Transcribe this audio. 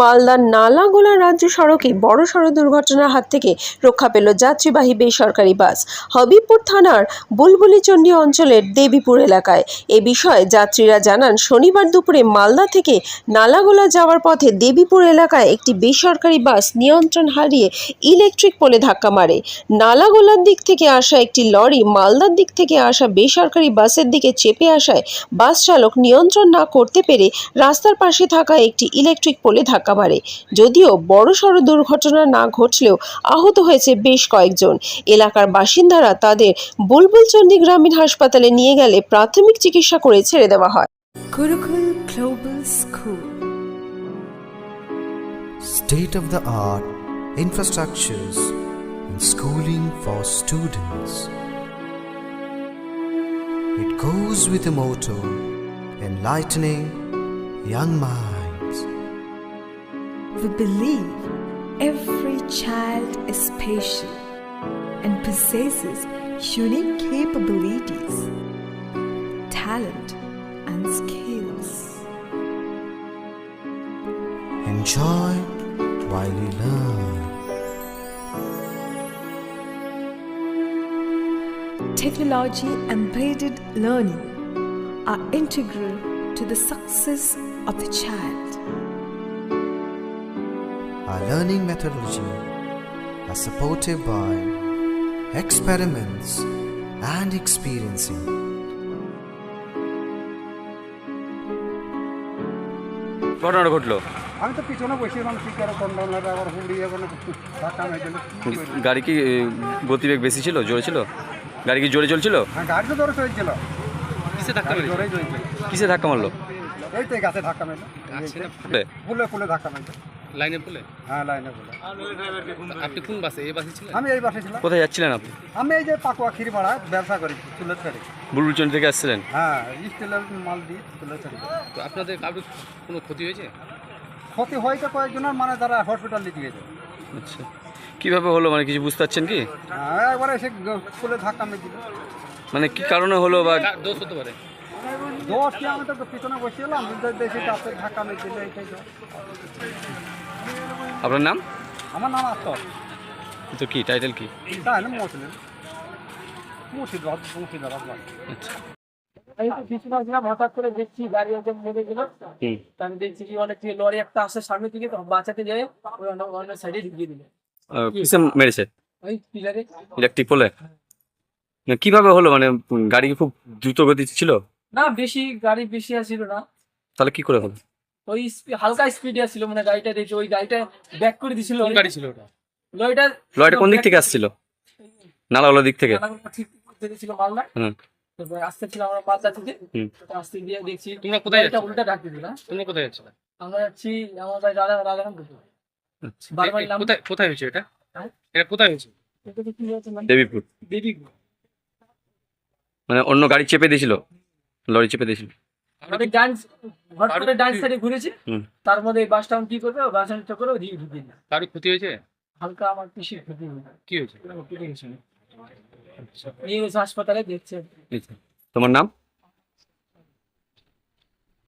মালদার নালাগোলা রাজ্য সড়কে বড় বড়সড় দুর্ঘটনার হাত থেকে রক্ষা পেল যাত্রীবাহী বেসরকারি বাস। হবিবপুর থানার বুলবুলিচণ্ডী অঞ্চলের দেবীপুর এলাকায়। এ বিষয়ে যাত্রীরা জানান, শনিবার দুপুরে মালদা থেকে নালাগোলা যাওয়ার পথে দেবীপুর এলাকায় একটি বেসরকারি বাস নিয়ন্ত্রণ হারিয়ে ইলেকট্রিক পোলে ধাক্কা মারে। নালাগোলার দিক থেকে আসা একটি লরি মালদার দিক থেকে আসা বেসরকারি বাসের দিকে চেপে আসায় বাস চালক নিয়ন্ত্রণ না করতে পেরে রাস্তার পাশে থাকা একটি ইলেকট্রিক পোলে ধাক্কা মারে যদিও বড়সড় দুর্ঘটনা না ঘটলেও আহত হয়েছে বেশ কয়েকজন এলাকার বাসিন্দারা তাদের বুলবুলচন্ডী গ্রামীণ হাসপাতালে নিয়ে গেলে প্রাথমিক চিকিৎসা করে ছেড়ে দেওয়া হয় Gurukul Global School. state of the art infrastructures and schooling for students. It goes with a motto enlightening young minds. We believe every child is special and possesses unique capabilities, talent, and skills. Enjoy while you learn. Technology embedded learning are integral to the success of the child. Our learning methodology are supported by experiments and experiencing. ঘটনাটা ঘটলো? আমি তো পিছনে বসিয়েছিলাম speaker controller আবার হুড়ি এখন ধাক্কা? গাড়ি কি গতিবেগ বেশি ছিল জোরে ছিল? গাড়ি কি জোরে চলছিল? হ্যাঁ গাড়ি তো ধরে চলছিল। কিসে ধাক্কা চলছিল। কিসে ধাক্কা মারলো? এই তো গাছে ধাক্কা মেরে এ, ফুলে ফুলে ধাক্কা মেরে লাইনে বলে? হ্যাঁ লাইনে বলে। আপনি কোন বাসে? এই বাসে ছিলেন? আমি এই বাসে ছিলাম। কোথায় যাচ্ছিলেন আপনি? আমি এই যে পাকুয়া ক্ষীর ভাড়া ব্যবসা করি চুলের ছাড়ি বুলবুলচন্ডী থেকে আসছিলেন? হ্যাঁ স্টিলের মাল দিই চুলের ছাড়ি তো আপনাদের কারোর কোনো ক্ষতি হয়েছে? ক্ষতি হয়েছে কয়েকজনের মানে তারা হসপিটালে দিয়েছে আচ্ছা। কীভাবে হলো? মানে কিছু বুঝতে পারছেন কি? হ্যাঁ একবারে এসে ফুলে ধাক্কা মেরে মানে কি কারণে হলো বা দোষ হতে পারে। দোষ কি আমি তো পিছনে দেখি ধাক্কা মেরে দিল এইটাই আপনার নাম? আমার নাম আস্তর তো কি? টাইটেল কি? না মুসলিম মুর্শিদাবাদ মুর্শিদাবাদ আচ্ছা। আমি তো পিছনে ছিলাম হঠাৎ করে দেখছি গাড়ি একদম নেমে গেল। আমি দেখছি কি অনেক লরি একটা আসে সামনে থেকে তো বাঁচাতে যায় ওই অন্য সাইডে ঢুকিয়ে দিল। কিসে মেরেছে? ওই পিলারে। ইলেকট্রিক পোলে না, কীভাবে হলো? মানে গাড়ি খুব দ্রুত গতি ছিল? না বেশি গাড়ি বেশি আসছিল না। তাহলে কি করে হলো ওই স্পি- হালকা স্পিডে আসছিল মানে গাড়িটা দেখছি ওই গাড়িটা ব্যাক করে দিছিল। কোন গাড়ি ছিল ওটা? লরিটা লরিটা কোন দিক থেকে আসছিল? নালাগোলা দিক থেকে? ঠিক করতে ছিল মালদা হুম। তারপরে আসতে ছিল আমরা মালদা থেকে। হুম। তো আসতে গিয়ে দেখছি তোমরা কোথায় গাড়িটা যাচ্ছ উল্টা ডাকতে দিল তোমরা কোথায় যাচ্ছ আমরা যাচ্ছি আমার বাড়ি রাধা রাধারাম আচ্ছা। বারবার নাম কোথায় কোথায় হয়েছে এটা? হ্যাঁ? এটা কোথায় হয়েছে? এটা কি হয়েছে মানে দেবীপুর। দেবী মানে অন্য গাড়ি চেপে দিয়েছিল? লরি চেপে দিয়েছিল। আমাদের ডান্স হট করে ডান্স সাইডে ঘুরেছে। তার মধ্যে বাসটা কি করবে? বাস করে ওদিকে ঢুকে ক্ষতি হয়েছে? হালকা আমার পিসির ক্ষতি। কি হয়েছে? গেছে। হাসপাতালে দেখছে। তোমার নাম?